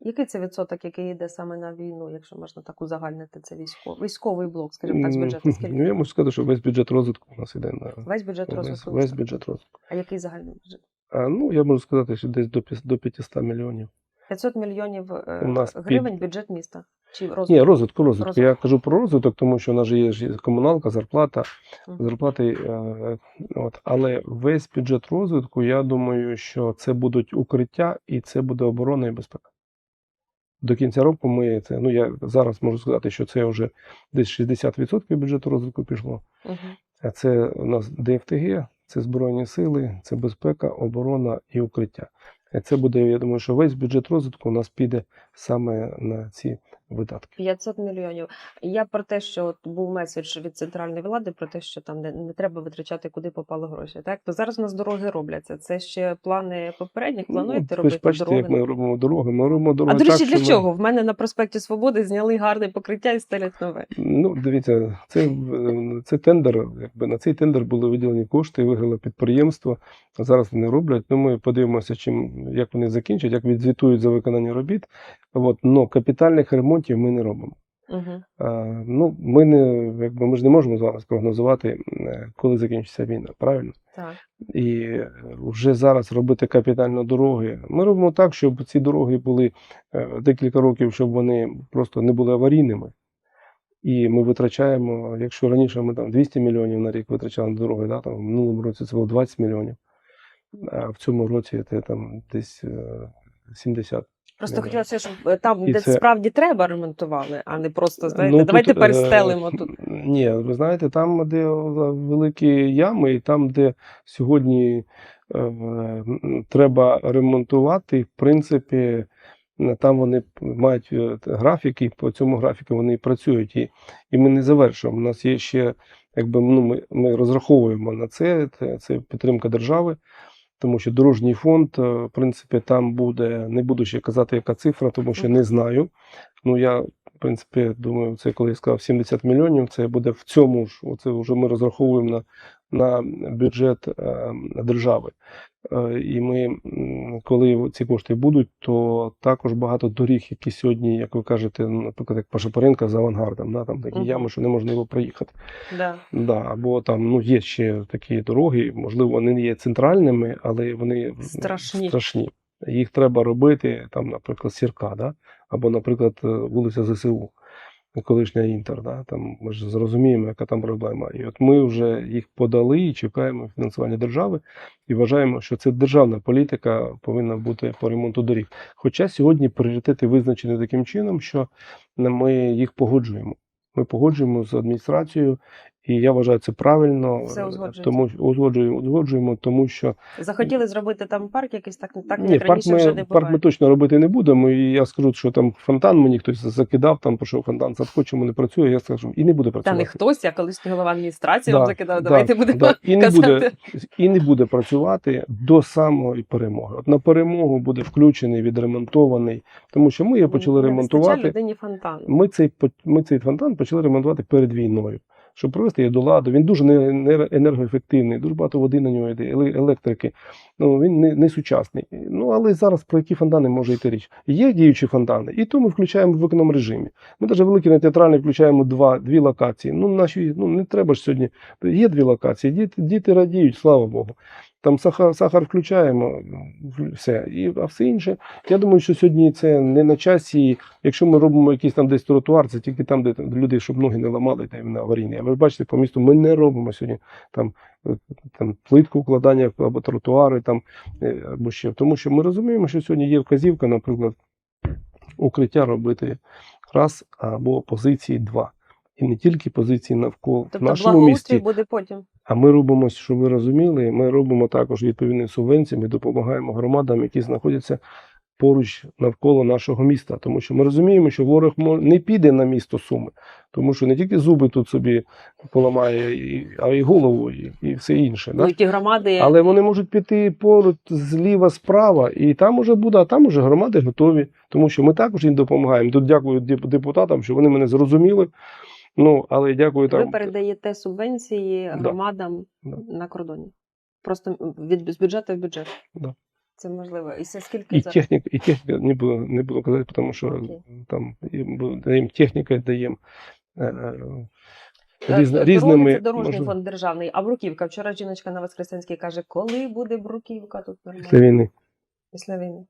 Який це відсоток, який йде саме на війну, якщо можна так узагальнити це військовий військовий блок, скажімо так, з бюджету? Скільки? Ну, я можу сказати, що весь бюджет розвитку у нас іде на Весь бюджет розвитку. весь бюджет розвитку. А який загальний бюджет? А, ну, я можу сказати, що десь до, до 500 мільйонів. 500 мільйонів е, У нас під- гривень бюджет міста. Чи розвитку? Ні, розвитку, розвитку. Розвитку. Я кажу про розвиток, тому що у нас же є комуналка, зарплата, Мгм. зарплати. Е, от. Але весь бюджет розвитку, я думаю, що це будуть укриття і це буде оборона і безпека. До кінця року ми це, ну я зараз можу сказати, що це вже десь 60% бюджету розвитку пішло. А це у нас ДФТГ, це Збройні сили, це безпека, оборона і укриття. Е, Це буде, я думаю, що весь бюджет розвитку у нас піде саме на ці видатки. 500 мільйонів. Я про те, що от був меседж від центральної влади про те, що там не, не треба витрачати, куди попали гроші. Так то зараз у нас дороги робляться. Це ще плани попередніх. Плануєте Ну, робити бачите, дороги? як ми робимо дороги. Ми робимо дороги А до речі, так, для ми- чого? В мене на проспекті Свободи зняли гарне покриття і стелять нове. Ну, дивіться, це, е, це тендер. Якби на цей тендер були виділені кошти, виграло підприємство. Зараз вони роблять. Ну, ми подивимося, чим як вони закінчать, як відзвітують за виконання робіт. От, но капітальних ремонтів ми не робимо. Угу. Е, Ну, ми не якби ми ж не можемо зараз прогнозувати, е, коли закінчиться війна, правильно? Так. І е, вже зараз робити капітально дороги. Ми робимо так, щоб ці дороги були е, декілька років, щоб вони просто не були аварійними. І ми витрачаємо, якщо раніше ми там 200 мільйонів на рік витрачали на дороги, да, там, в минулому році це було 20 мільйонів, а в цьому році це там десь е, 70. Просто Ну, хотілося, щоб е, там, І де це- справді треба ремонтували, а не просто знаєте, Ну, давайте тут, е, перестелимо тут. Ні, ви знаєте, там, де великі ями, і там, де сьогодні е, треба ремонтувати, в принципі, е, там вони мають е, графіки, по цьому графіку вони і працюють. І, і ми не завершуємо. У нас є ще, якби ну, ми, ми розраховуємо на це, це, це підтримка держави. Тому що дорожній фонд, е, в принципі, там буде, не буду ще казати, яка цифра, тому що не знаю. Ну я, в принципі, думаю, це коли я сказав 70 мільйонів, це буде в цьому ж. Оце вже ми розраховуємо на, на бюджет е, держави. Е, і ми, коли ці кошти будуть, то також багато доріг, які сьогодні, як ви кажете, наприклад, як Пашапаренка з авангардом, да, там такі Мгм. ями, що неможливо проїхати. Да. Да, або там ну, є ще такі дороги, можливо, вони не є центральними, але вони Страшні. страшні. Їх треба робити, там, наприклад, Сірка, да? або, наприклад, е, вулиця ЗСУ, колишня Інтер. Да? Там, ми ж зрозуміємо, яка там проблема. І от ми вже їх подали і чекаємо фінансування держави, і вважаємо, що це державна політика повинна бути по ремонту доріг. Хоча сьогодні пріоритети визначені таким чином, що ми їх погоджуємо. Ми погоджуємо з адміністрацією, і я вважаю це правильно. Все е, тому узгоджуємо, узгоджуємо, тому що Захотіли зробити там парк, якийсь так, так ні, як парк раніше ми, вже не парк ми точно робити не будемо. І я скажу, що там фонтан мені хтось закидав, там пішов фонтан садко, чому не працює. Я скажу, і не буде Та працювати. не хтось, а колишній голова адміністрації Да, вам закидав. да, Давайте будемо да. І не казати. буде і не буде працювати до самої перемоги. От на перемогу буде включений, відремонтований, тому що ми його почали Не ремонтувати. людині фонтану. Ми цей ми цей фонтан почали ремонтувати перед війною. Щоб привести її до ладу, він дуже не- не енергоефективний, дуже багато води на нього йде, електрики. Ну він не, не сучасний. Ну але зараз про які фонтани може йти річ? Є діючі фонтани, і то ми включаємо в економ режимі. Ми навіть великий на театральний включаємо два, дві локації. Ну наші ну не треба ж сьогодні. Є дві локації, діти, діти радіють, слава Богу. Там сахар, сахар включаємо, все. І, а все інше. Я думаю, що сьогодні це не на часі. Якщо ми робимо якийсь там десь тротуар, це тільки там, де там люди, щоб ноги не ламали, та на аварійні. А ви бачите, по місту ми не робимо сьогодні там, е, там плитку укладання або тротуари, там, е, або ще. Тому що ми розуміємо, що сьогодні є вказівка, наприклад, укриття робити раз або позиції два. І не тільки позиції навколо в Тобто нашому місті. буде потім. А ми робимо, щоб ви розуміли, ми робимо також відповідні субвенції, ми допомагаємо громадам, які знаходяться поруч навколо нашого міста. Тому що ми розуміємо, що ворог не піде на місто Суми, тому що не тільки зуби тут собі поламає, а й голову, і, і все інше. Ну, ті громади, Але вони можуть піти поруч зліва, справа, і там уже буде, а там уже громади готові, тому що ми також їм допомагаємо. Тут дякую депутатам, що вони мене зрозуміли. Ну, але дякую ви там. передаєте субвенції громадам Да. на кордоні. Просто від з бюджету в бюджет. Да. Це можливо. І це скільки І за техніка, і техніка не буду, не буду казати, тому що Окей. там даємо техніка, даємо е, е, Е, різна, різними. це дорожній можливо, фонд державний, а Бруківка. Вчора жіночка на Воскресенській каже, коли буде Бруківка тут нормально Після війни. після війни.